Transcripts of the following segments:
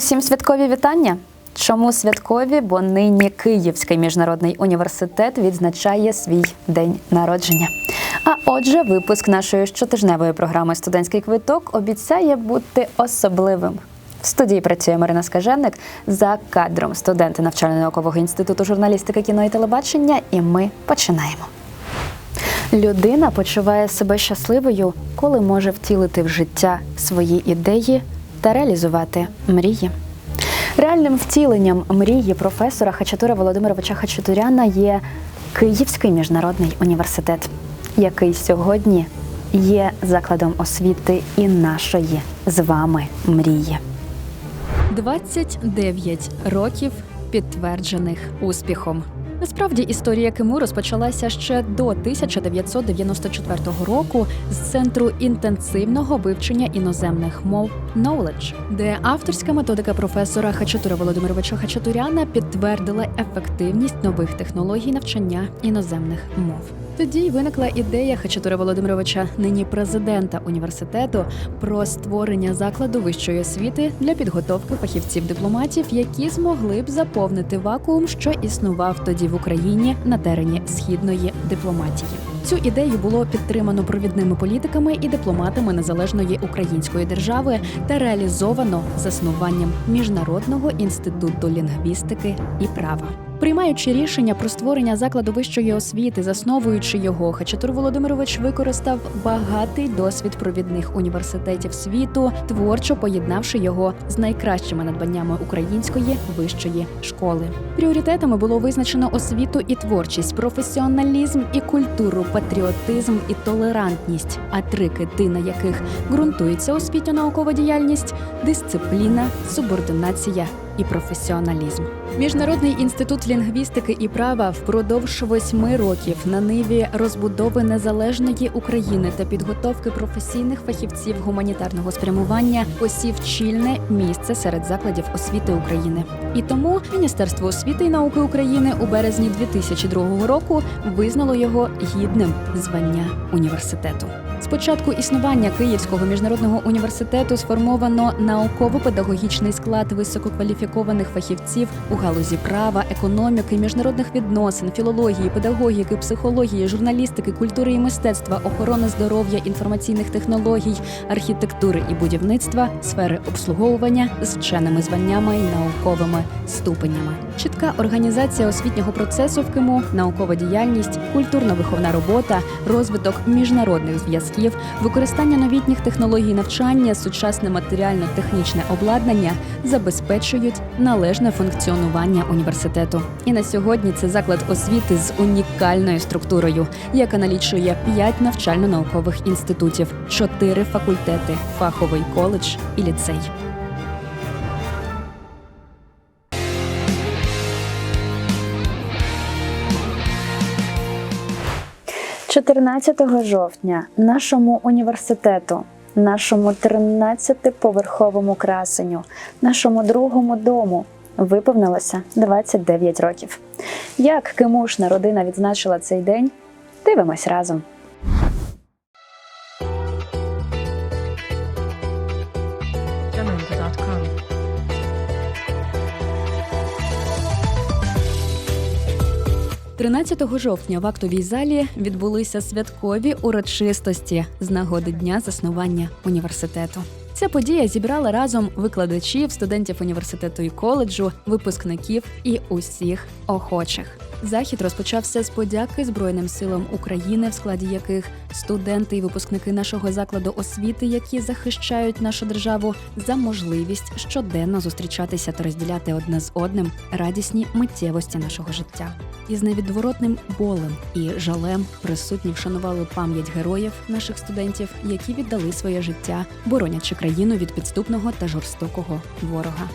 Усім святкові вітання. Чому святкові? Бо нині Київський міжнародний університет відзначає свій день народження. А отже, випуск нашої щотижневої програми Студентський квиток обіцяє бути особливим. В студії працює Марина Скаженник за кадром студенти навчально-наукового інституту журналістики, кіно і телебачення. І ми починаємо. Людина почуває себе щасливою, коли може втілити в життя свої ідеї та реалізувати мрії. Реальним втіленням мрії професора Хачатура Володимировича Хачатуряна є Київський міжнародний університет, який сьогодні є закладом освіти і нашої з вами мрії. 29 років підтверджених успіхом. Насправді історія Киму розпочалася ще до 1994 року з центру інтенсивного вивчення іноземних мов Knowledge, де авторська методика професора Хачатура Володимировича Хачатуряна підтвердила ефективність нових технологій навчання іноземних мов. Тоді виникла ідея Хачатура Володимировича, нині президента університету, про створення закладу вищої освіти для підготовки фахівців-дипломатів, які змогли б заповнити вакуум, що існував тоді в Україні на терені східної дипломатії. Цю ідею було підтримано провідними політиками і дипломатами незалежної української держави та реалізовано заснуванням міжнародного інституту лінгвістики і права. Приймаючи рішення про створення закладу вищої освіти, засновуючи його, Хачатур Володимирович використав багатий досвід провідних університетів світу, творчо поєднавши його з найкращими надбаннями української вищої школи. Пріоритетами було визначено освіту і творчість, професіоналізм і культуру, патріотизм і толерантність. А три кити, на яких ґрунтується освітньо-наукова діяльність, дисципліна, субординація і професіоналізм. Міжнародний інститут лінгвістики і права впродовж восьми років на ниві розбудови незалежної України та підготовки професійних фахівців гуманітарного спрямування посів чільне місце серед закладів освіти України. І тому Міністерство освіти і науки України у березні 2002 року визнало його гідним звання університету. Початку існування Київського міжнародного університету сформовано науково-педагогічний склад висококваліфікованих фахівців у галузі права, економіки, міжнародних відносин, філології, педагогіки, психології, журналістики, культури і мистецтва, охорони здоров'я, інформаційних технологій, архітектури і будівництва, сфери обслуговування з вченими званнями і науковими ступенями. Чітка організація освітнього процесу в КИМУ, наукова діяльність, культурно-виховна робота, розвиток міжнародних зв'язків, використання новітніх технологій навчання, сучасне матеріально-технічне обладнання забезпечують належне функціонування університету. І на сьогодні це заклад освіти з унікальною структурою, яка налічує 5 навчально-наукових інститутів, 4 факультети, фаховий коледж і ліцей. 14 жовтня нашому університету, нашому 13-поверховому красеню, нашому другому дому виповнилося 29 років. Як кимушна родина відзначила цей день? Дивимось разом. 13 жовтня в актовій залі відбулися святкові урочистості з нагоди дня заснування університету. Ця подія зібрала разом викладачів, студентів університету і коледжу, випускників і усіх охочих. Захід розпочався з подяки Збройним силам України, в складі яких студенти і випускники нашого закладу освіти, які захищають нашу державу, за можливість щоденно зустрічатися та розділяти одне з одним радісні миттєвості нашого життя. Із невідворотним болем і жалем присутні вшанували пам'ять героїв наших студентів, які віддали своє життя, боронячи країну від підступного та жорстокого ворога.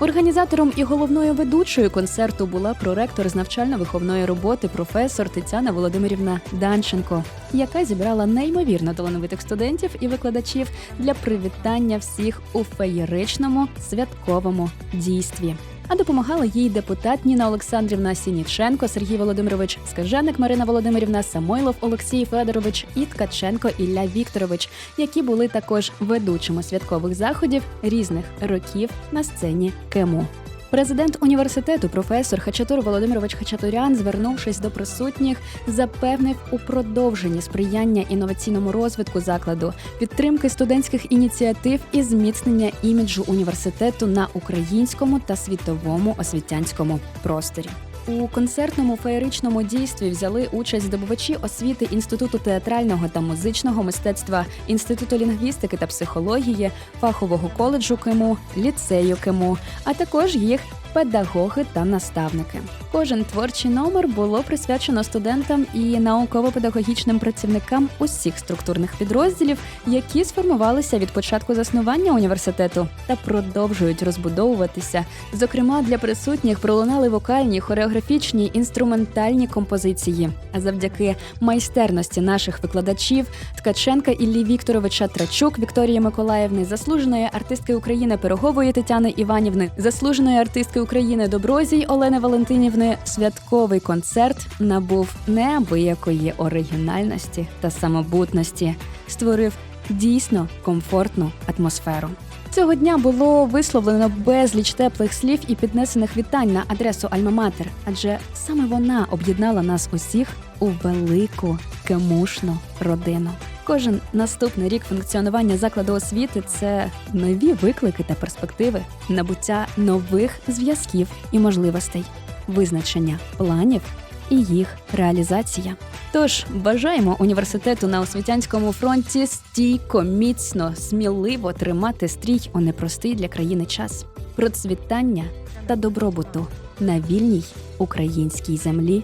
Організатором і головною ведучою концерту була проректор з навчально-виховної роботи професор Тетяна Володимирівна Данченко, яка зібрала неймовірно талановитих студентів і викладачів для привітання всіх у феєричному святковому дійстві. А допомагали їй депутат Ніна Олександрівна Сініченко, Сергій Володимирович, Скаженик Марина Володимирівна, Самойлов Олексій Федорович і Ткаченко Ілля Вікторович, які були також ведучими святкових заходів різних років на сцені КЕМУ. Президент університету, професор Хачатур Володимирович Хачатурян, звернувшись до присутніх, запевнив у продовженні сприяння інноваційному розвитку закладу, підтримки студентських ініціатив і зміцнення іміджу університету на українському та світовому освітянському просторі. У концертному феєричному дійстві взяли участь здобувачі освіти Інституту театрального та музичного мистецтва, Інституту лінгвістики та психології, фахового коледжу КИМУ, ліцею КИМУ, а також їх педагоги та наставники. Кожен творчий номер було присвячено студентам і науково-педагогічним працівникам усіх структурних підрозділів, які сформувалися від початку заснування університету та продовжують розбудовуватися. Зокрема, для присутніх пролунали вокальні, хореографічні, інструментальні композиції. А завдяки майстерності наших викладачів Ткаченка Іллі Вікторовича Трачук Вікторії Миколаївни, заслуженої артистки України Пирогової Тетяни Іванівни, заслуженої артистки України Доброзій Олени Валентинівни, святковий концерт набув неабиякої оригінальності та самобутності, створив дійсно комфортну атмосферу. Цього дня було висловлено безліч теплих слів і піднесених вітань на адресу Альма-Матер, адже саме вона об'єднала нас усіх у велику кемушну родину. Кожен наступний рік функціонування закладу освіти це нові виклики та перспективи, набуття нових зв'язків і можливостей, визначення планів і їх реалізація. Тож бажаємо університету на освітянському фронті стійко, міцно, сміливо тримати стрій у непростий для країни час, процвітання та добробуту на вільній українській землі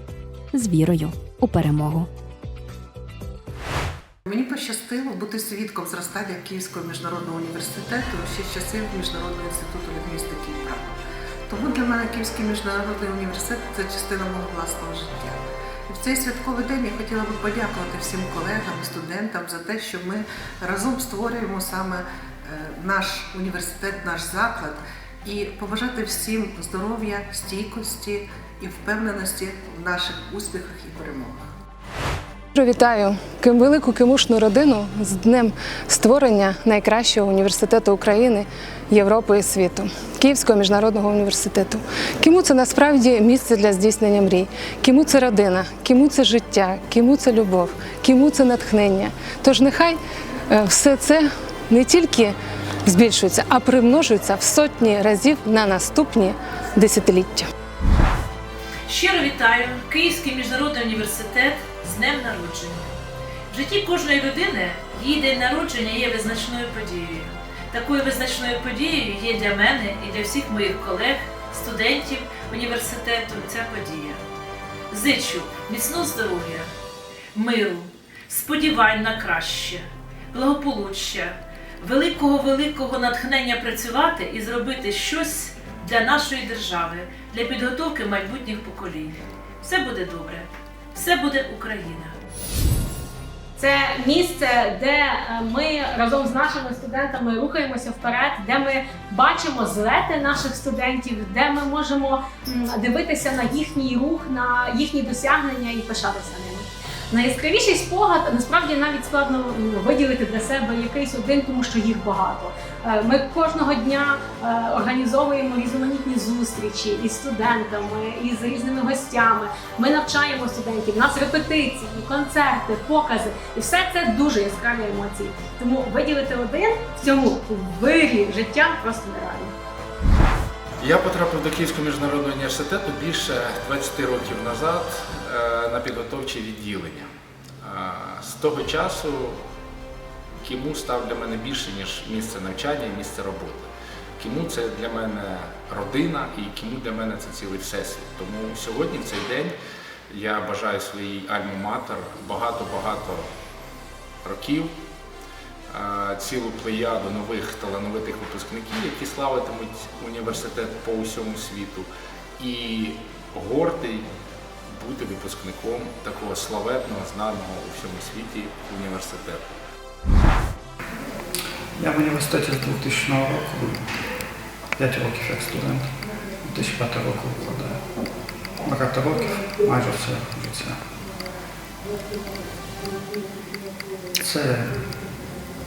з вірою у перемогу. Мені пощастило бути свідком зростання Київського міжнародного університету ще з часів Міжнародного інституту лінгвістики і права. Тому для мене Київський міжнародний університет це частина мого власного життя. І в цей святковий день я хотіла би подякувати всім колегам студентам за те, що ми разом створюємо саме е, наш університет, наш заклад, і побажати всім здоров'я, стійкості і впевненості в наших успіхах і перемогах. Вітаю ким велику кимушну родину з днем створення найкращого університету України, Європи і світу Київського міжнародного університету. Киму це насправді місце для здійснення мрій, киму це родина, киму це життя, киму це любов, киму це натхнення. Тож нехай е, все це не тільки збільшується, а примножується в сотні разів на наступні десятиліття. Щиро вітаю Київський міжнародний університет з днем народження. В житті кожної людини її день народження є визначною подією. Такою визначною подією є для мене і для всіх моїх колег, студентів університету ця подія. Зичу міцного здоров'я, миру, сподівань на краще, благополуччя, великого великого натхнення працювати і зробити щось для нашої держави, для підготовки майбутніх поколінь. Все буде добре, все буде Україна. Це місце, де е, ми разом з нашими студентами рухаємося вперед, де ми бачимо злети наших студентів, де ми можемо дивитися на їхній рух, на їхні досягнення і пишатися ними. Найяскравіший спогад насправді навіть складно виділити для себе якийсь один, тому що їх багато. Е, Ми кожного дня е, організовуємо різноманітні зустрічі із студентами, із різними гостями. Ми навчаємо студентів, у нас репетиції, концерти, покази, і все це дуже яскраві емоції. Тому виділити один в цьому вирі життя просто нереально. Я потрапив до Київського міжнародного університету більше 20 років назад е, на підготовче відділення. Е, З того часу Кіму став для мене більше, ніж місце навчання і місце роботи. Кіму це для мене родина і Кіму для мене це цілий всесвіт. Тому сьогодні, в цей день, я бажаю своїй альма-матер багато-багато років, цілу плеяду нових талановитих випускників, які славитимуть університет по усьому світу, і гордий бути випускником такого славетного, знаного у всьому світі університету. Я в університеті з 2000 року, 5 років як студент. десь п'яти років викладаю. Багато років, майже все життя. Це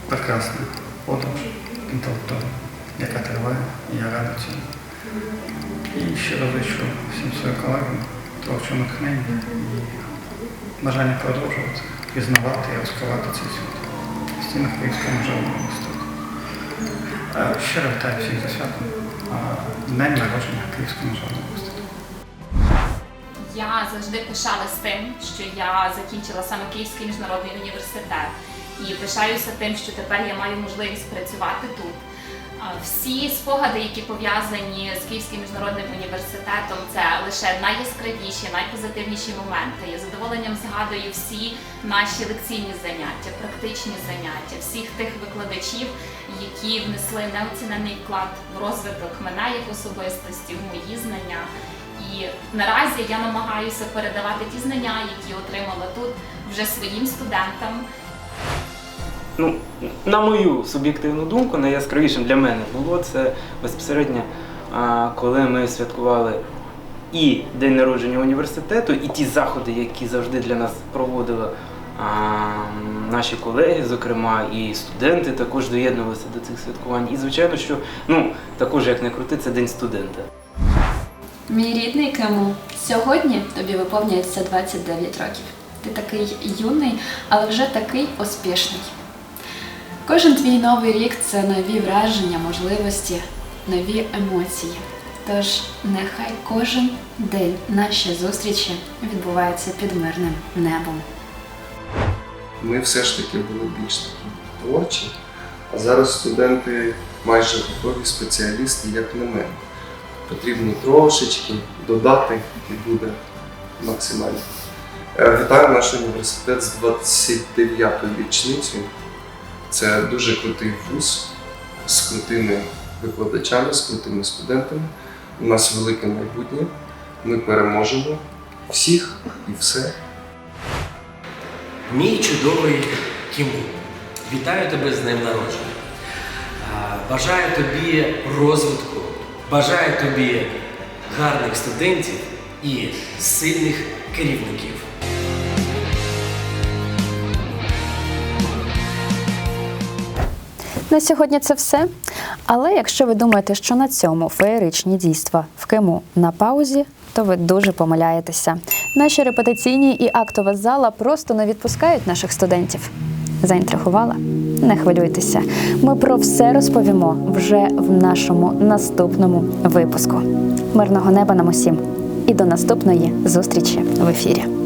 прекрасна подорож інтелектуальна, яка триває, і я радий цьому. І щиро зичу всім своїм колегам творчого натхнення і бажання продовжувати, пізнавати і розкривати цей світ в стінах Київського міжнародного університету. Е, Щиро вітаю всіх за святом. Днем народження Київського міжнародного університету. Я завжди пишалась тим, що я закінчила саме Київський міжнародний університет і пишаюся тим, що тепер я маю можливість працювати тут. Всі спогади, які пов'язані з Київським міжнародним університетом, це лише найяскравіші, найпозитивніші моменти. Я задоволенням згадую всі наші лекційні заняття, практичні заняття, всіх тих викладачів, які внесли неоцінений вклад в розвиток мене як особистості, в мої знання. І наразі я намагаюся передавати ті знання, які отримала тут вже своїм студентам. Ну, на мою суб'єктивну думку, найяскравішим для мене було це безпосередньо, коли ми святкували і день народження університету, і ті заходи, які завжди для нас проводили наші колеги, зокрема, і студенти також доєднувалися до цих святкувань. І звичайно, що ну також як не крути, це день студента. Мій рідний Кему, сьогодні тобі виповнюється 29 років. Ти такий юний, але вже такий успішний. Кожен твій новий рік це нові враження, можливості, нові емоції. Тож нехай кожен день наші зустрічі відбуваються під мирним небом. ми все ж таки були більш такі творчі, а зараз студенти майже готові спеціалісти, як на мене. Потрібно трошечки додати і буде максимально. Е, Вітаю наш університет з 29-ю річницею. Це дуже крутий вуз з крутими викладачами, з крутими студентами. У нас велике майбутнє. Ми переможемо всіх і все. Мій чудовий Кіму, вітаю тебе з днем народження. Бажаю тобі розвитку, бажаю тобі гарних студентів і сильних керівників. На сьогодні це все. Але якщо ви думаєте, що на цьому феєричні дійства в Кему на паузі, то ви дуже помиляєтеся. Наші репетиційні і актова зала просто не відпускають наших студентів. Заінтригувала? Не хвилюйтеся. Ми про все розповімо вже в нашому наступному випуску. Мирного неба нам усім і до наступної зустрічі в ефірі.